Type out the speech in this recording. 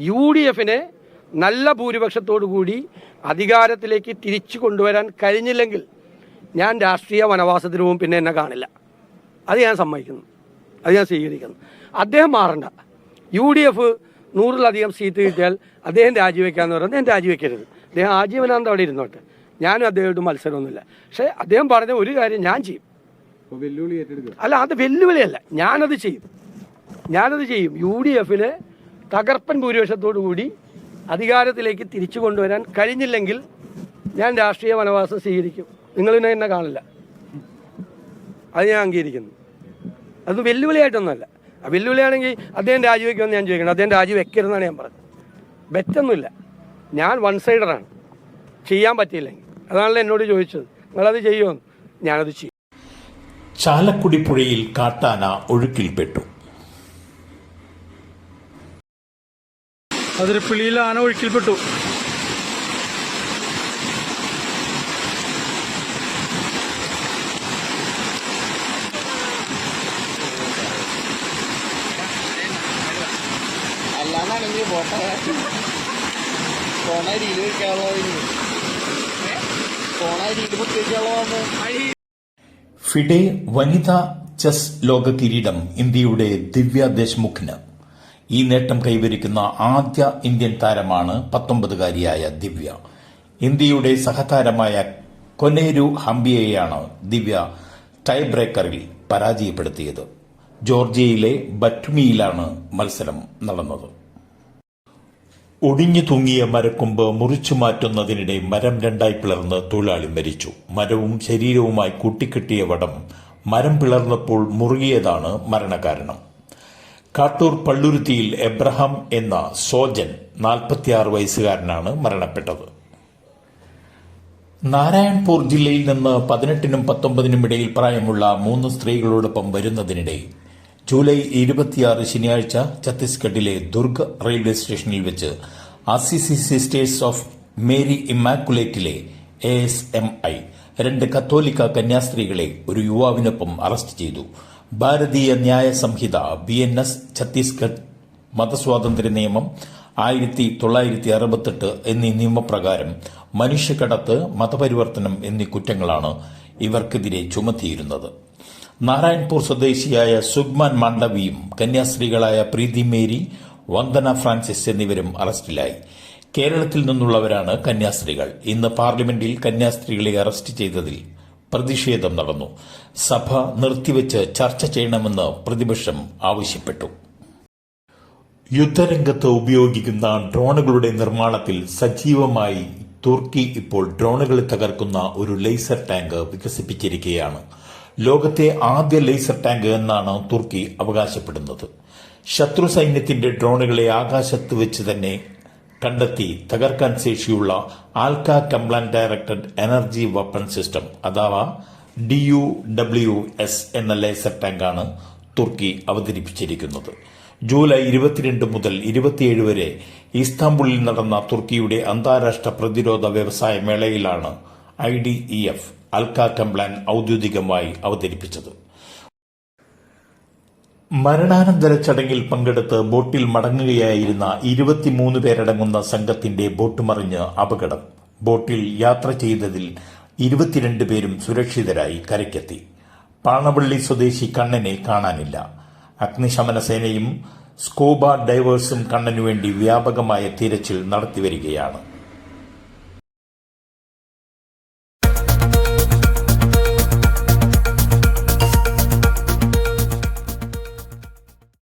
U D എഫിനെ നല്ല കൂടി അധികാരത്തിലേക്ക് തിരിച്ചു കൊണ്ടുവരാൻ കഴിഞ്ഞില്ലെങ്കിൽ ഞാൻ രാഷ്ട്രീയ വനവാസത്തിന് പോകും പിന്നെ എന്നെ കാണില്ല. അത് ഞാൻ സമ്മതിക്കുന്നു. അത് ഞാൻ സ്വീകരിക്കുന്നു. അദ്ദേഹം മാറണ്ട. യു ഡി എഫ് നൂറിലധികം സീറ്റ് കിട്ടിയാൽ അദ്ദേഹം രാജിവെക്കാന്ന് പറയുന്നത് ഞാൻ രാജിവെക്കരുത്. അദ്ദേഹം ആജീവനാന്ത അവിടെ ഇരുന്നോട്ടെ. ഞാനും അദ്ദേഹമായിട്ട് മത്സരമൊന്നുമില്ല. പക്ഷേ അദ്ദേഹം പറഞ്ഞ ഒരു കാര്യം ഞാൻ ചെയ്യും. അല്ല അത് വെല്ലുവിളിയല്ല. ഞാനത് ചെയ്യും. ഞാനത് ചെയ്യും. യു ഡി എഫിന് തകർപ്പൻ ഭൂരിപക്ഷത്തോടു കൂടി അധികാരത്തിലേക്ക് തിരിച്ചു കൊണ്ടുവരാൻ കഴിഞ്ഞില്ലെങ്കിൽ ഞാൻ രാഷ്ട്രീയ വനവാസം സ്വീകരിക്കും. നിങ്ങളിനെ എന്നെ കാണില്ല. അത് ഞാൻ അംഗീകരിക്കുന്നു. അത് വെല്ലുവിളിയായിട്ടൊന്നുമല്ല. വെല്ലുവിളിയാണെങ്കിൽ അദ്ദേഹം രാജിവെക്കുമെന്ന് ഞാൻ ചോദിക്കണം അദ്ദേഹം രാജിവെക്കരുതെന്നാണ് ഞാൻ പറഞ്ഞത്. ബെറ്റൊന്നുമില്ല ഞാൻ വൺ സൈഡറാണ് ചെയ്യാൻ പറ്റിയില്ലെങ്കിൽ. അതാണല്ലോ എന്നോട് ചോദിച്ചത്. നിങ്ങളത് ചെയ്യുമെന്ന് ഞാനത് ചെയ്യും. ചാലക്കുടി പുഴയിൽ കാട്ടാന ഒഴുക്കിൽപ്പെട്ടു അതിരപ്പിള്ളിയിൽ ആന ഒഴുക്കിൽപ്പെട്ടു. അല്ലാന്നാണെങ്കിൽ പോട്ടെ. പോണ രീതിയിൽ വെക്കാളോ പോണ രീതിയിൽ പൊട്ടി വെക്കാളോ ഫിഡെ വനിതാ ചെസ് ലോക കിരീടം ഇന്ത്യയുടെ ദിവ്യ ദേശ്മുഖിന്. ഈ നേട്ടം കൈവരിക്കുന്ന ആദ്യ ഇന്ത്യൻ താരമാണ് പത്തൊമ്പതുകാരിയായ ദിവ്യ. ഇന്ത്യയുടെ സഹതാരമായ കൊനേരു ഹംബിയയെയാണ് ദിവ്യ ടൈ ബ്രേക്കറിൽ പരാജയപ്പെടുത്തിയത്. ജോർജിയയിലെ ബറ്റുമിയിലാണ് മത്സരം നടന്നത്. ഒടിഞ്ഞു തൂങ്ങിയ മരക്കൊമ്പ് മുറിച്ചു മാറ്റുന്നതിനിടെ മരം രണ്ടായി പിളർന്ന് തൊഴിലാളി മരിച്ചു. മരവും ശരീരവുമായി കൂട്ടിക്കെട്ടിയ വടം മരം പിളർന്നപ്പോൾ മുറുകിയതാണ് മരണകാരണം. കാട്ടൂർ പള്ളുരുത്തിയിൽ എബ്രഹാം എന്ന സോജൻ നാൽപ്പത്തിയാറ് വയസ്സുകാരനാണ് മരണപ്പെട്ടത്. നാരായൺപൂർ ജില്ലയിൽ നിന്ന് പതിനെട്ടിനും പത്തൊമ്പതിനും ഇടയിൽ പ്രായമുള്ള മൂന്ന് സ്ത്രീകളോടൊപ്പം വരുന്നതിനിടെ ജൂലൈ ഇരുപത്തിയാറ് ശനിയാഴ്ച ഛത്തീസ്ഗഡിലെ ദുർഗ് റെയിൽവേ സ്റ്റേഷനിൽ വെച്ച് അസിസി സിസ്റ്റേഴ്സ് ഓഫ് മേരി ഇമാക്കുലേറ്റിലെ എ എസ് എം ഐ രണ്ട് കത്തോലിക്ക കന്യാസ്ത്രീകളെ ഒരു യുവാവിനൊപ്പം അറസ്റ്റ് ചെയ്തു. Bharatiya Nyaya Sanhita B N S Chhattisgarh മതസ്വാതന്ത്ര്യ നിയമം ആയിരത്തി തൊള്ളായിരത്തി അറുപത്തെട്ട് എന്നീ നിയമപ്രകാരം മനുഷ്യക്കടത്ത് മതപരിവർത്തനം എന്നീ കുറ്റങ്ങളാണ് ഇവർക്കെതിരെ ചുമത്തിയിരുന്നത്. നാരായൺപൂർ സ്വദേശിയായ സുഗ്മാൻ മാണ്ഡവിയും കന്യാസ്ത്രീകളായ പ്രീതി മേരി വന്ദന ഫ്രാൻസിസ് എന്നിവരും അറസ്റ്റിലായി. കേരളത്തിൽ നിന്നുള്ളവരാണ് കന്യാസ്ത്രീകൾ. ഇന്ന് പാർലമെന്റിൽ കന്യാസ്ത്രീകളെ അറസ്റ്റ് ചെയ്തതിൽ പ്രതിഷേധം നടന്നു. സഭ നിർത്തിവെച്ച് ചർച്ച ചെയ്യണമെന്ന് പ്രതിപക്ഷം ആവശ്യപ്പെട്ടു. യുദ്ധരംഗത്ത് ഉപയോഗിക്കുന്ന ഡ്രോണുകളുടെ നിർമ്മാണത്തിൽ സജീവമായി തുർക്കി ഇപ്പോൾ ഡ്രോണുകളെ തകർക്കുന്ന ഒരു ലേസർ ടാങ്ക് വികസിപ്പിച്ചിരിക്കുകയാണ്. ലോകത്തെ ആദ്യ ലേസർ ടാങ്ക് എന്നാണ് തുർക്കി അവകാശപ്പെടുന്നത്. ശത്രു സൈന്യത്തിന്റെ ഡ്രോണുകളെ ആകാശത്ത് വെച്ച് തന്നെ കണ്ടെത്തി തകർക്കാൻ ശേഷിയുള്ള Alka കംപ്ലാൻ directed energy weapon system അഥവാ ഡി യു ഡബ്ല്യു എസ് എന്ന ലേസർ ടാങ്കാണ് തുർക്കി അവതരിപ്പിച്ചിരിക്കുന്നത്. ജൂലൈ ഇരുപത്തിരണ്ട് മുതൽ ഇരുപത്തിയേഴ് വരെ ഇസ്താംബുളിൽ നടന്ന തുർക്കിയുടെ അന്താരാഷ്ട്ര പ്രതിരോധ വ്യവസായ മേളയിലാണ് I D E F Alka കംപ്ലാൻ ഔദ്യോഗികമായി അവതരിപ്പിച്ചത്. മരണാനന്തര ചടങ്ങിൽ പങ്കെടുത്ത് ബോട്ടിൽ മടങ്ങുകയായിരുന്ന ഇരുപത്തിമൂന്ന് പേരടങ്ങുന്ന സംഘത്തിന്റെ ബോട്ട് മറിഞ്ഞ് അപകടം. ബോട്ടിൽ യാത്ര ചെയ്തതിൽ ഇരുപത്തിരണ്ട് പേരും സുരക്ഷിതരായി കരയ്ക്കെത്തി. പാണവള്ളി സ്വദേശി കണ്ണനെ കാണാനില്ല. അഗ്നിശമന സേനയും സ്കൂബ ഡൈവേഴ്സും കണ്ണനുവേണ്ടി വ്യാപകമായ തിരച്ചിൽ നടത്തിവരികയാണ്.